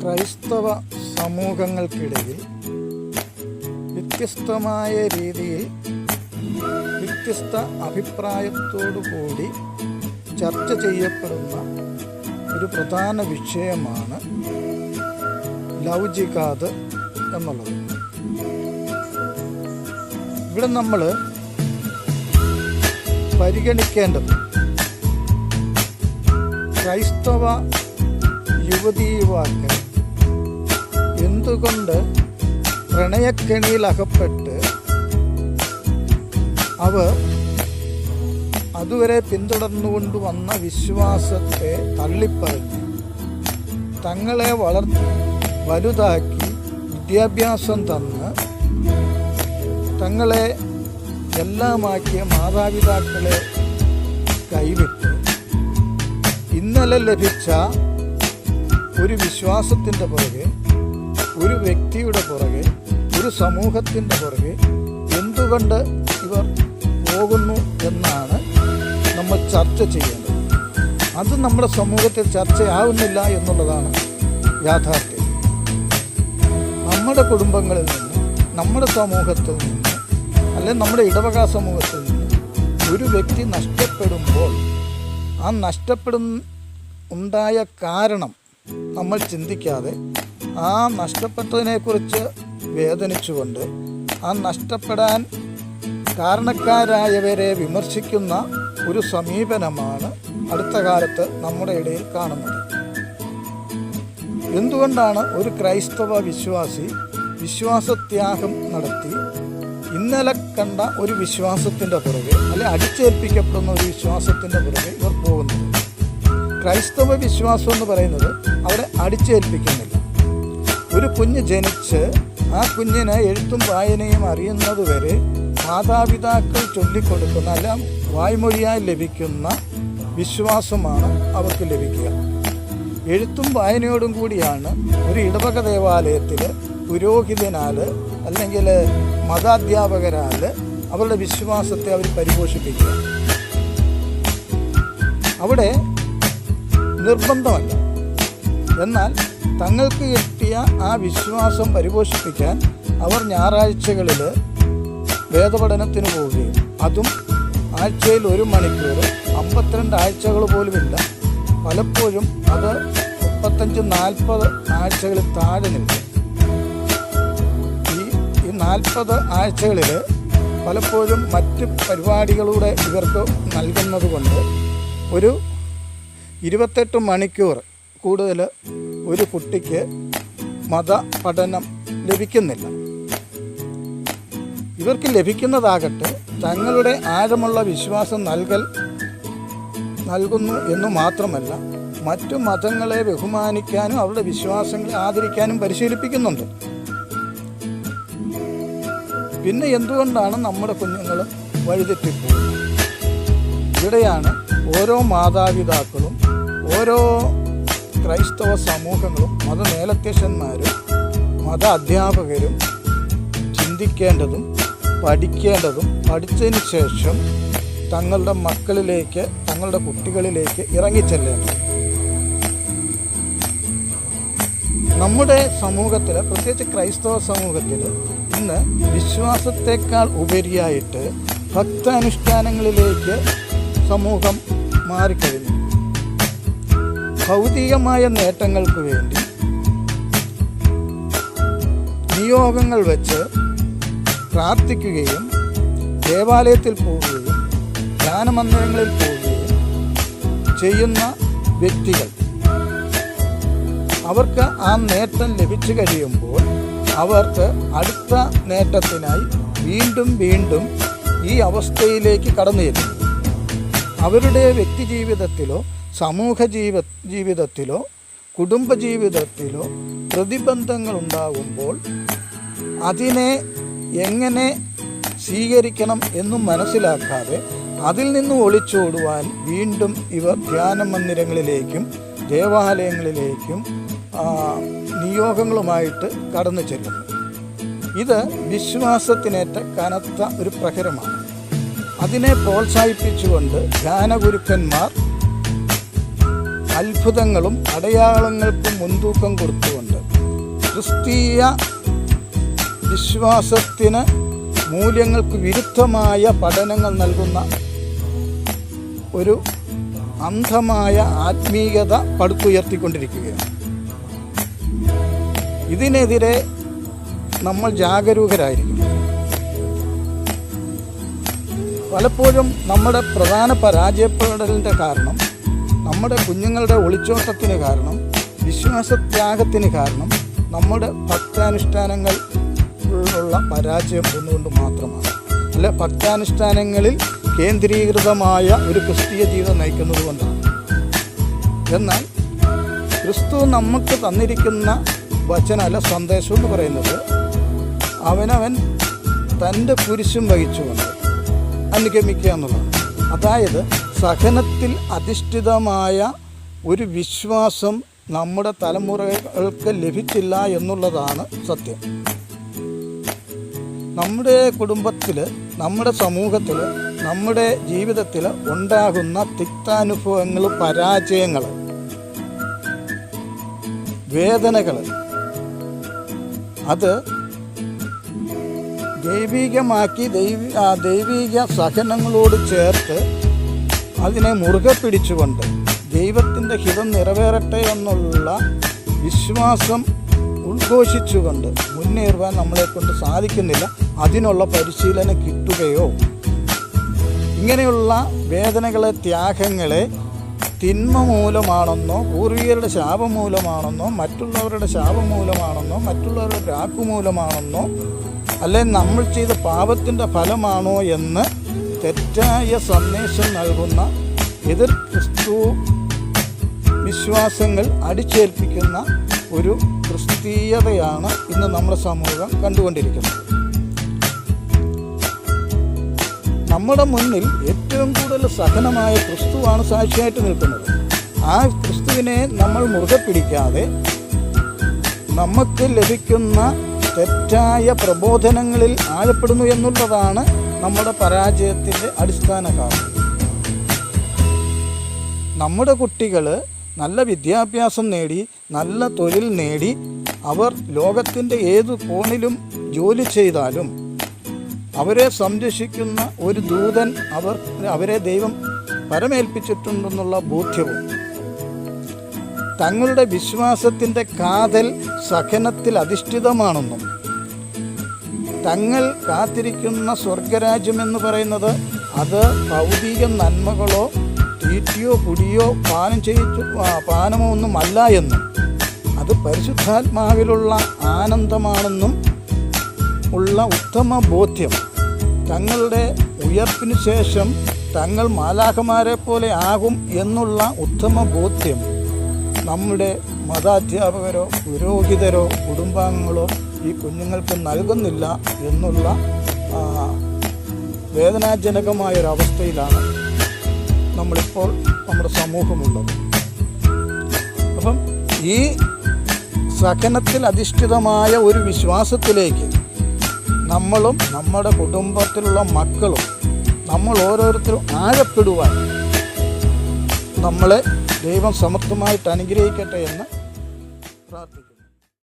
ക്രൈസ്തവ സമൂഹങ്ങൾക്കിടയിൽ വ്യത്യസ്തമായ രീതിയിൽ വ്യത്യസ്ത അഭിപ്രായത്തോടു കൂടി ചർച്ച ചെയ്യപ്പെടുന്ന ഒരു പ്രധാന വിഷയമാണ് ലവ് ജിഹാദ് എന്നുള്ളത്. ഇവിടെ നമ്മൾ പരിഗണിക്കേണ്ടത് ക്രൈസ്തവ യുവതീ യുവാക്കൾ എന്തുകൊണ്ട് പ്രണയക്കെണിയിൽ അകപ്പെട്ട് അവർ അതുവരെ പിന്തുടർന്നുകൊണ്ട് വന്ന വിശ്വാസത്തെ തള്ളിപ്പറഞ്ഞ് തങ്ങളെ വളർത്തി വലുതാക്കി വിദ്യാഭ്യാസം തന്ന് തങ്ങളെ എല്ലാമാക്കിയ മാതാപിതാക്കളെ കൈവിട്ട് ഇന്നലെ ലഭിച്ച ഒരു വിശ്വാസത്തിന്റെ പുറകെ ഒരു വ്യക്തിയുടെ പുറകെ ഒരു സമൂഹത്തിന്റെ പുറകെ എന്തുകൊണ്ട് ഇവർ പോകുന്നു എന്നാണ് നമ്മൾ ചർച്ച ചെയ്യേണ്ടത്. അത് നമ്മുടെ സമൂഹത്തിൽ ചർച്ചയാവുന്നില്ല എന്നുള്ളതാണ് യാഥാർത്ഥ്യം. നമ്മുടെ കുടുംബങ്ങളിൽ നിന്ന് നമ്മുടെ സമൂഹത്തിൽ നിന്ന് അല്ലെങ്കിൽ നമ്മുടെ ഇടവക സമൂഹത്തിൽ നിന്ന് ഒരു വ്യക്തി നഷ്ടപ്പെടുമ്പോൾ ആ നഷ്ടപ്പെടും ഉണ്ടായ കാരണം നമ്മൾ ചിന്തിക്കാതെ ആ നഷ്ടപ്പെട്ടതിനെക്കുറിച്ച് വേദനിച്ചുകൊണ്ട് ആ നഷ്ടപ്പെടാൻ കാരണക്കാരായവരെ വിമർശിക്കുന്ന ഒരു സമീപനമാണ് അടുത്ത കാലത്ത് നമ്മുടെ ഇടയിൽ കാണുന്നത്. എന്തുകൊണ്ടാണ് ഒരു ക്രൈസ്തവ വിശ്വാസി വിശ്വാസത്യാഗം നടത്തി ഇന്നലെ കണ്ട ഒരു വിശ്വാസത്തിന്റെ പുറകെ അല്ലെ അടിച്ചേൽപ്പിക്കപ്പെടുന്ന ഒരു വിശ്വാസത്തിന്റെ പുറകെ ഇവർ പോകുന്നത്? ക്രൈസ്തവ വിശ്വാസം എന്ന് പറയുന്നത് അവരെ അടിച്ചേൽപ്പിക്കുന്നില്ല. ഒരു കുഞ്ഞ് ജനിച്ച് ആ കുഞ്ഞിന് എഴുത്തും വായനയും അറിയുന്നത് വരെ മാതാപിതാക്കൾ ചൊല്ലിക്കൊടുക്കുന്ന അല്ല വായ്മൊഴിയായി ലഭിക്കുന്ന വിശ്വാസമാണ് അവർക്ക് ലഭിക്കുക. എഴുത്തും വായനയോടും കൂടിയാണ് ഒരു ഇടവക ദേവാലയത്തിൽ പുരോഹിതനാൽ അല്ലെങ്കിൽ മതാധ്യാപകരാൽ അവരുടെ വിശ്വാസത്തെ അവർ പരിപോഷിപ്പിക്കുക. അവിടെ നിർബന്ധമല്ല. എന്നാൽ തങ്ങൾക്ക് കിട്ടിയ ആ വിശ്വാസം പരിപോഷിപ്പിക്കാൻ അവർ ഞായറാഴ്ചകളിൽ വേദപഠനത്തിന് പോവുകയും അതും ആഴ്ചയിൽ ഒരു മണിക്കൂർ അമ്പത്തിരണ്ട് ആഴ്ചകൾ പോലുമില്ല. പലപ്പോഴും അത് മുപ്പത്തഞ്ച് നാൽപ്പത് ആഴ്ചകളിൽ താഴെ നിൽക്കും. ഈ ഈ നാൽപ്പത് ആഴ്ചകളിൽ പലപ്പോഴും മറ്റ് പരിപാടികളുടെ ഇവർക്ക് നൽകുന്നത് കൊണ്ട് ഒരു ഇരുപത്തെട്ട് മണിക്കൂർ കൂടുതൽ ഒരു കുട്ടിക്ക് മത പഠനം ലഭിക്കുന്നില്ല. ഇവർക്ക് ലഭിക്കുന്നതാകട്ടെ തങ്ങളുടെ ആഴമുള്ള വിശ്വാസം നൽകൽ നൽകുന്നു എന്ന് മാത്രമല്ല മറ്റു മതങ്ങളെ ബഹുമാനിക്കാനും അവരുടെ വിശ്വാസങ്ങളെ ആദരിക്കാനും പരിശീലിപ്പിക്കുന്നുണ്ട്. പിന്നെ എന്തുകൊണ്ടാണ് നമ്മുടെ കുഞ്ഞുങ്ങൾ വഴിതെറ്റിപ്പോകുന്നത് ഇവിടെയാണ് ഓരോ മാതാപിതാക്കളും ഓരോ ക്രൈസ്തവ സമൂഹങ്ങളും മതമേലധ്യക്ഷന്മാരും മത അധ്യാപകരും ചിന്തിക്കേണ്ടതും പഠിക്കേണ്ടതും പഠിച്ചതിന് ശേഷം തങ്ങളുടെ മക്കളിലേക്ക് തങ്ങളുടെ കുട്ടികളിലേക്ക് ഇറങ്ങിച്ചെല്ലേണ്ടത്. നമ്മുടെ സമൂഹത്തിൽ പ്രത്യേകിച്ച് ക്രൈസ്തവ സമൂഹത്തിൽ ഇന്ന് വിശ്വാസത്തെക്കാൾ ഉപരിയായിട്ട് ഭക്താനുഷ്ഠാനങ്ങളിലേക്ക് സമൂഹം മാറിക്കഴിഞ്ഞു. ഭൗതികമായ നേട്ടങ്ങൾക്ക് വേണ്ടി നിയോഗങ്ങൾ വെച്ച് പ്രാർത്ഥിക്കുകയും ദേവാലയത്തിൽ പോവുകയും ധ്യാനമന്ദിരങ്ങളിൽ പോവുകയും ചെയ്യുന്ന വ്യക്തികൾ. അവർക്ക് ആ നേട്ടം ലഭിച്ചു കഴിയുമ്പോൾ അവർക്ക് അടുത്ത നേട്ടത്തിനായി വീണ്ടും വീണ്ടും ഈ അവസ്ഥയിലേക്ക് കടന്നു ചെല്ലുന്നു. അവരുടെ വ്യക്തി ജീവിതത്തിലോ സമൂഹ ജീവ ജീവിതത്തിലോ കുടുംബ ജീവിതത്തിലോ പ്രതിബന്ധങ്ങൾ ഉണ്ടാകുമ്പോൾ അതിനെ എങ്ങനെ സ്വീകരിക്കണം എന്നും മനസ്സിലാക്കാതെ അതിൽ നിന്ന് ഒളിച്ചോടുവാൻ വീണ്ടും ഇവർ ധ്യാന മന്ദിരങ്ങളിലേക്കും ദേവാലയങ്ങളിലേക്കും നിയോഗങ്ങളുമായിട്ട് കടന്നു ചെല്ലുന്നു. ഇത് വിശ്വാസത്തിനേറ്റ കനത്ത ഒരു പ്രഹരമാണ്. അതിനെ പ്രോത്സാഹിപ്പിച്ചുകൊണ്ട് ധ്യാനഗുരുക്കന്മാർ അത്ഭുതങ്ങളും അടയാളങ്ങൾക്കും മുൻതൂക്കം കൊടുത്തുകൊണ്ട് ക്രിസ്തീയ വിശ്വാസത്തിന് മൂല്യങ്ങൾക്ക് വിരുദ്ധമായ പഠനങ്ങൾ നൽകുന്ന ഒരു അന്ധമായ ആത്മീയത പടുത്തുയർത്തിക്കൊണ്ടിരിക്കുകയാണ്. ഇതിനെതിരെ നമ്മൾ ജാഗരൂകരായിരിക്കും. പലപ്പോഴും നമ്മുടെ പ്രധാന പരാജയപ്പെടലിന്റെ കാരണം നമ്മുടെ കുഞ്ഞുങ്ങളുടെ ഒളിച്ചോട്ടത്തിന് കാരണം വിശ്വാസത്യാഗത്തിന് കാരണം നമ്മുടെ ഭക്താനുഷ്ഠാനങ്ങൾ ഉള്ള പരാജയം ഒന്നുകൊണ്ട് മാത്രമാണ്. അല്ല ഭക്താനുഷ്ഠാനങ്ങളിൽ കേന്ദ്രീകൃതമായ ഒരു ക്രിസ്തീയ ജീവിതം നയിക്കുന്നത് കൊണ്ടാണ്. എന്നാൽ ക്രിസ്തു നമുക്ക് തന്നിരിക്കുന്ന വചന അല്ല സന്ദേശം എന്ന് പറയുന്നത് അവനവൻ തന്റെ കുരിശും വഹിച്ചുകൊണ്ട് അനുഗമിക്കുക എന്നുള്ളതാണ്. അതായത് സഹനത്തിൽ അധിഷ്ഠിതമായ ഒരു വിശ്വാസം നമ്മുടെ തലമുറകൾക്ക് ലഭിച്ചില്ല എന്നുള്ളതാണ് സത്യം. നമ്മുടെ കുടുംബത്തിൽ നമ്മുടെ സമൂഹത്തിൽ നമ്മുടെ ജീവിതത്തിൽ ഉണ്ടാകുന്ന തിക്താനുഭവങ്ങൾ പരാജയങ്ങൾ വേദനകൾ അത് ദൈവികമാക്കി ദൈവ ദൈവിക സഹനങ്ങളോട് ചേർത്ത് അതിനെ മുറുകെ പിടിച്ചുകൊണ്ട് ദൈവത്തിന്റെ ഹിതം നിറവേറട്ടെ എന്നുള്ള വിശ്വാസം ഉദ്ഘോഷിച്ചുകൊണ്ട് മുന്നേറുവാൻ നമ്മളെ കൊണ്ട് സാധിക്കുന്നില്ല. അതിനുള്ള പരിശീലനം കിട്ടുകയോ? ഇങ്ങനെയുള്ള വേദനകളെ ത്യാഗങ്ങളെ തിന്മ മൂലമാണെന്നോ പൂർവികരുടെ ശാപം മൂലമാണെന്നോ മറ്റുള്ളവരുടെ ശാപം മൂലമാണെന്നോ മറ്റുള്ളവരുടെ രാക്കു മൂലമാണെന്നോ അല്ലെ നമ്മൾ ചെയ്ത പാപത്തിന്റെ ഫലമാണോ എന്ന് തെറ്റായ സന്ദേശം നൽകുന്ന എതിർ ക്രിസ്തു വിശ്വാസങ്ങൾ അടിച്ചേൽപ്പിക്കുന്ന ഒരു ക്രിസ്തീയതയാണ് ഇന്ന് നമ്മുടെ സമൂഹം കണ്ടുകൊണ്ടിരിക്കുന്നത്. നമ്മുടെ മുന്നിൽ ഏറ്റവും കൂടുതൽ സഹനമായ ക്രിസ്തുവാണ് സാക്ഷിയായിട്ട് നിൽക്കുന്നത്. ആ ക്രിസ്തുവിനെ നമ്മൾ മുറുകെ പിടിക്കാതെ നമുക്ക് ലഭിക്കുന്ന തെറ്റായ പ്രബോധനങ്ങളിൽ ആഴപ്പെടുന്നു എന്നുള്ളതാണ് നമ്മുടെ പരാജയത്തിന്റെ അടിസ്ഥാന കാരണം നമ്മുടെ കുട്ടികൾ നല്ല വിദ്യാഭ്യാസം നേടി നല്ല തൊഴിൽ നേടി അവർ ലോകത്തിന്റെ ഏത് കോണിലും ജോലി ചെയ്താലും അവരെ സംരക്ഷിക്കുന്ന ഒരു ദൂതൻ അവർ അവരെ ദൈവം പരമേൽപ്പിച്ചിട്ടുണ്ടെന്നുള്ള ബോധ്യവും. തങ്ങളുടെ വിശ്വാസത്തിന്റെ കാതൽ സഹനത്തിൽ അധിഷ്ഠിതമാണെന്നും തങ്ങൾ കാത്തിരിക്കുന്ന സ്വർഗരാജ്യമെന്ന് പറയുന്നത് അത് ഭൗതിക നന്മകളോ തീറ്റിയോ കുടിയോ പാനം ചെയ്യിച്ചു പാനമോ ഒന്നുമല്ല എന്നും. അത് പരിശുദ്ധാത്മാവിലുള്ള ആനന്ദമാണെന്നും ഉള്ള ഉത്തമ ബോധ്യം. തങ്ങളുടെ ഉയർപ്പിന് ശേഷം തങ്ങൾ മാലാഖമാരെ പോലെ ആകും എന്നുള്ള ഉത്തമ ബോധ്യം. നമ്മുടെ മതാധ്യാപകരോ പുരോഹിതരോ കുടുംബാംഗങ്ങളോ ഈ കുഞ്ഞുങ്ങൾക്ക് നൽകുന്നില്ല എന്നുള്ള വേദനാജനകമായ വേദനാജനകമായൊരവസ്ഥയിലാണ് നമ്മളിപ്പോൾ നമ്മുടെ സമൂഹമുള്ളത്. അപ്പം ഈ സഹനത്തിൽ അധിഷ്ഠിതമായ ഒരു വിശ്വാസത്തിലേക്ക് നമ്മളും നമ്മുടെ കുടുംബത്തിലുള്ള മക്കളും നമ്മൾ ഓരോരുത്തരും ആഴപ്പെടുവാൻ നമ്മളെ ദൈവം സമർത്ഥമായിട്ട് അനുഗ്രഹിക്കട്ടെ എന്ന് പ്രാർത്ഥിക്കുന്നു.